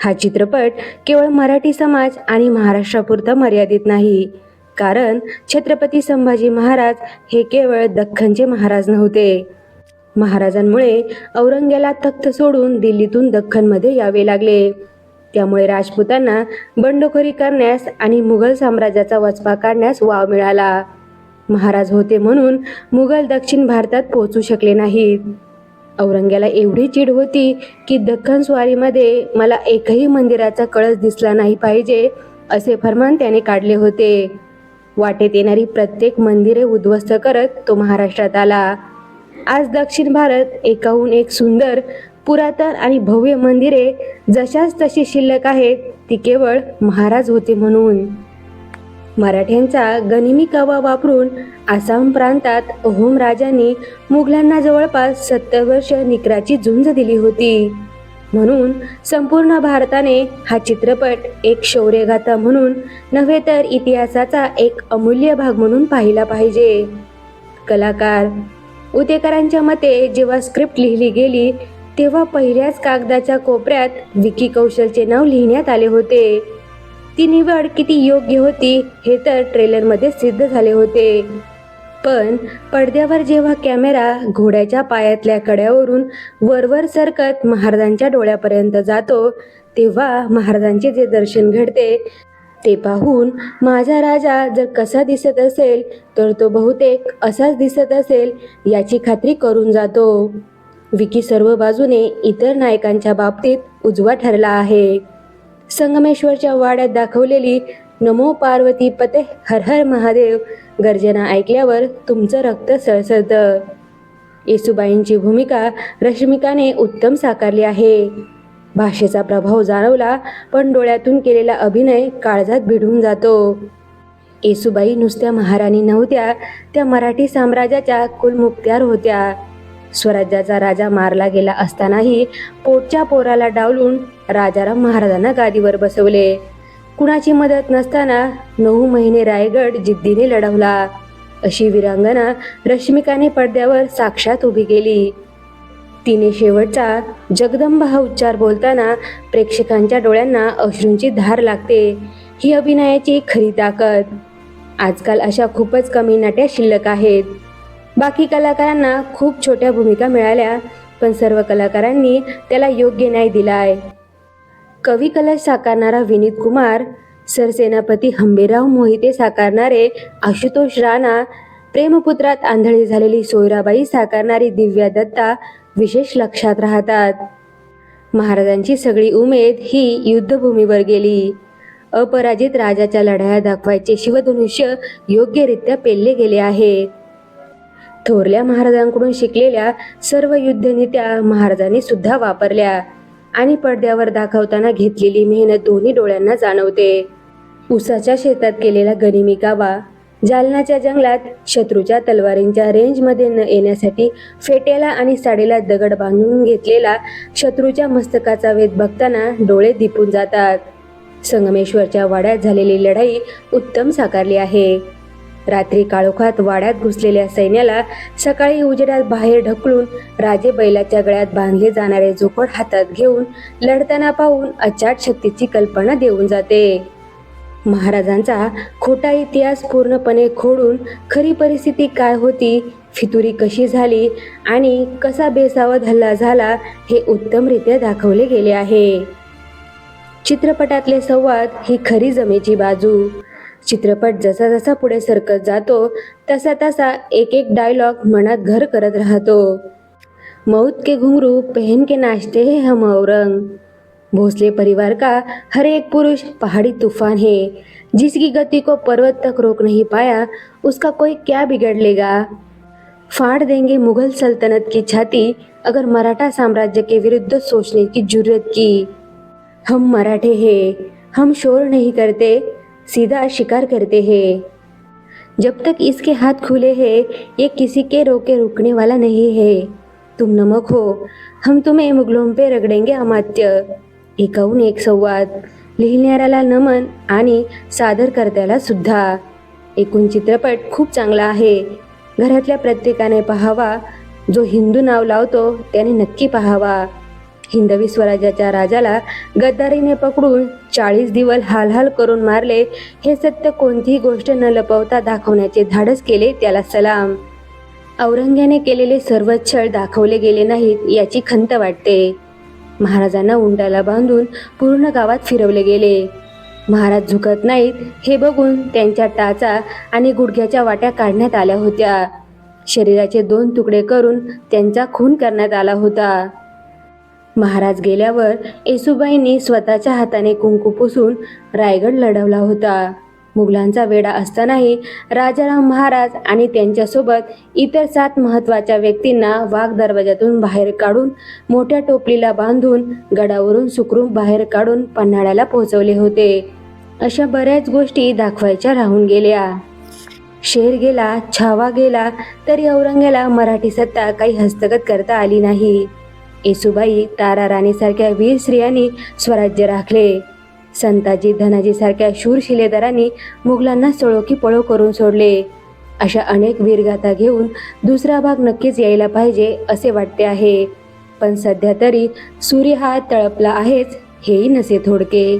हा चित्रपट केवळ मराठी समाज आणि महाराष्ट्रापुरता मर्यादित नाही. कारण छत्रपती संभाजी महाराज हे केवळ दख्खनचे महाराज नव्हते. महाराजांमुळे औरंग्याला तख्त सोडून दिल्लीतून दख्खनमध्ये यावे लागले. त्यामुळे राजपुतांना बंडखोरी करण्यास आणि मुघल साम्राज्याचा वचपा काढण्यास वाव मिळाला. महाराज होते म्हणून मुघल दक्षिण भारतात पोहोचू शकले नाहीत. औरंग्याला एवढी चिड होती की दख्खन स्वारीमध्ये मला एकही मंदिराचा कळस दिसला नाही पाहिजे असे फरमान त्याने काढले होते. वाटेत येणारी प्रत्येक मंदिरे उद्ध्वस्त करत तो महाराष्ट्रात आला. आज दक्षिण भारत एकाहून एक सुंदर पुरातन आणि भव्य मंदिरे जशाच तशी शिल्लक आहेत ती केवळ महाराज होते म्हणून. मराठ्यांचा गनिमी कावा वापरून आसाम प्रांतात अहोम राजांनी मुघलांना जवळपास सत्तर वर्ष निकराची झुंज दिली होती. म्हणून संपूर्ण भारताने हा चित्रपट एक शौर्यगाथा म्हणून नव्हे तर इतिहासाचा एक अमूल्य भाग म्हणून पाहिला पाहिजे. कलाकार उतेकरांच्या मते जेव्हा स्क्रिप्ट लिहिली गेली तेव्हा पहिल्याच कागदाच्या कोपऱ्यात विकी कौशलचे नाव लिहिण्यात आले होते. ती निवड किती योग्य होती हे तर ट्रेलरमध्ये सिद्ध झाले होते. पण पडद्यावर जेव्हा कॅमेरा घोड्याच्या पायातल्या कड्यावरून वरवर सरकत महाराजांच्या डोळ्यापर्यंत जातो तेव्हा महाराजांचे जे दर्शन घडते ते पाहून माझा राजा जर कसा दिसत असेल तर तो बहुतेक असाच दिसत असेल याची खात्री करून जातो. विकी सर्व बाजूने इतर नायकांच्या बाबतीत उजवा ठरला आहे. संगमेश्वरच्या वाड्यात दाखवलेली नमो पार्वती पते हर हर महादेव गर्जना ऐकल्यावर तुमचं रक्त सळसळतं. येसुबाईंची भूमिका रश्मिकाने उत्तम साकारली आहे. भाषेचा प्रभाव जाणवला पण डोळ्यातून केलेला अभिनय काळजात भिडून जातो. येसुबाई नुसत्या महाराणी नव्हत्या त्या मराठी साम्राज्याच्या कुलमुक्त्यार होत्या. स्वराज्याचा राजा मारला गेला असतानाही पोटच्या पोराला डावलून राजाराम महाराजांना गादीवर बसवले. कुणाची मदत नसताना नऊ महिने रायगड जिद्दीने लढवला. अशी विरांगना रश्मिकाने पडद्यावर साक्षात उभी केली. तिने शेवटचा जगदंबा हा उच्चार बोलताना प्रेक्षकांच्या डोळ्यांना अश्रूंची धार लागते. ही अभिनयाची खरी ताकद. आजकाल अशा खूपच कमी नाट्या शिल्लक आहेत. बाकी कलाकारांना खूप छोट्या भूमिका मिळाल्या पण सर्व कलाकारांनी त्याला योग्य न्याय दिलाय. कवी कला साकारणारा विनीत कुमार सरसेनापती हंबीरराव मोहिते साकारणारे आशुतोष राणा प्रेमपुत्रात आंधळी झालेली सोयराबाई साकारणारी दिव्या दत्ता विशेष लक्षात राहतात. महाराजांची सगळी उमेद ही युद्धभूमीवर गेली. अपराजित राजाच्या लढाया दाखवायचे शिवधनुष्य योग्यरित्या पेलले गेले आहे. थोरल्या महाराजांकडून शिकलेल्या सर्व युद्धनीत्या महाराजांनी सुद्धा वापरल्या आणि पडद्यावर दाखवताना घेतलेली मेहनत दोन्ही डोळ्यांना जाणवते. उसाच्या शेतात केलेला गनिमी कावा जालनाच्या जंगलात शत्रूच्या तलवारींच्या रेंजमध्ये न येण्यासाठी फेटेला आणि साडीला दगड बांधून घेतलेला शत्रूच्या मस्तकाचा वेध बघताना डोळे दिपून जातात. संगमेश्वरच्या वाड्यात झालेली लढाई उत्तम साकारली आहे. रात्री काळोखात वाड्यात घुसलेल्या सैन्याला सकाळी उजेडात बाहेर ढकलून राजे बैलाच्या गळ्यात बांधले जाणारे झोपड हातात घेऊन लढताना पाहून अचाट शक्तीची कल्पना देऊन जाते. महाराजांचा खोटा इतिहास पूर्णपणे खोडून खरी परिस्थिती काय होती फितुरी कशी झाली आणि कसा बेसावध हल्ला झाला हे उत्तमरित्या दाखवले गेले आहे. चित्रपटातले संवाद ही खरी जमेची बाजू. चित्रपट जसा जसा पुढे सरकत जातो, तसा तसा एक एक डायलॉग मनात घर करत राहतो. मौत के घुंगरू पहन के नाचते हैं हम औरंग. भोसले परिवार का हर एक पुरुष पहाड़ी तूफ़ान है. जिसकी गति को पर्वत तक रोक नहीं पाया, उसका कोई क्या बिगड़ लेगा? फाड़ देंगे मुगल सल्तनत की छाती, अगर मराठा साम्राज्य के विरुद्ध सोचने की ज़रूरत की. हम मराठे हैं, हम शोर नहीं करते सीधा शिकार करते हैं। जब तक इसके हाथ खुले हैं ये किसी के रोके रुकने वाला नहीं है। तुम नमक हो हम तुम्हें मुगलों पे रगडेंगे अमात्य। एकाहून एक संवाद। लिहिणाऱ्याला नमन आणि सादरकर्त्याला सुद्धा। एकूण चित्रपट खूप चांगला आहे। घरातल्या प्रत्येकाने पाहावा जो हिंदू नाव लावतो त्याने नक्की पाहावा। हिंदवी स्वराज्याच्या राजाला गद्दारीने पकडून चाळीस दिवस हालहाल करून मारले हे सत्य कोणतीही गोष्ट न लपवता दाखवण्याचे धाडस केले त्याला सलाम. औरंग्याने केलेले सर्व छळ दाखवले गेले नाहीत याची खंत वाटते. महाराजांना उंडाला बांधून पूर्ण गावात फिरवले गेले. महाराज झुकत नाहीत हे बघून त्यांच्या टाचा आणि गुडघ्याच्या वाट्या काढण्यात आल्या होत्या. शरीराचे दोन तुकडे करून त्यांचा खून करण्यात आला होता. महाराज गेल्यावर येसुबाईंनी स्वतःच्या हाताने कुंकू पुसून रायगड लढवला होता. मुघलांचा वेढा असतानाही राजाराम महाराज आणि त्यांच्यासोबत इतर सात महत्त्वाच्या व्यक्तींना वाघ दरवाजातून बाहेर काढून मोठ्या टोपलीला बांधून गडावरून सुखरूप बाहेर काढून पन्हाळ्याला पोहोचवले होते. अशा बऱ्याच गोष्टी दाखवायच्या राहून गेल्या. शेर गेला छावा गेला तरी औरंगेला मराठी सत्ता काही हस्तगत करता आली नाही. येसुबाई तारा राणीसारख्या वीर स्त्रियांनी स्वराज्य राखले. संताजी धनाजी सारख्या शूर शिलेदारांनी मुघलांना सळोकी पळो करून सोडले. अशा अनेक वीरगाथा घेऊन दुसरा भाग नक्कीच यायला पाहिजे असे वाटते आहे. पण सध्या तरी सूर्य हा तळपला आहेच हेही नसे थोडके.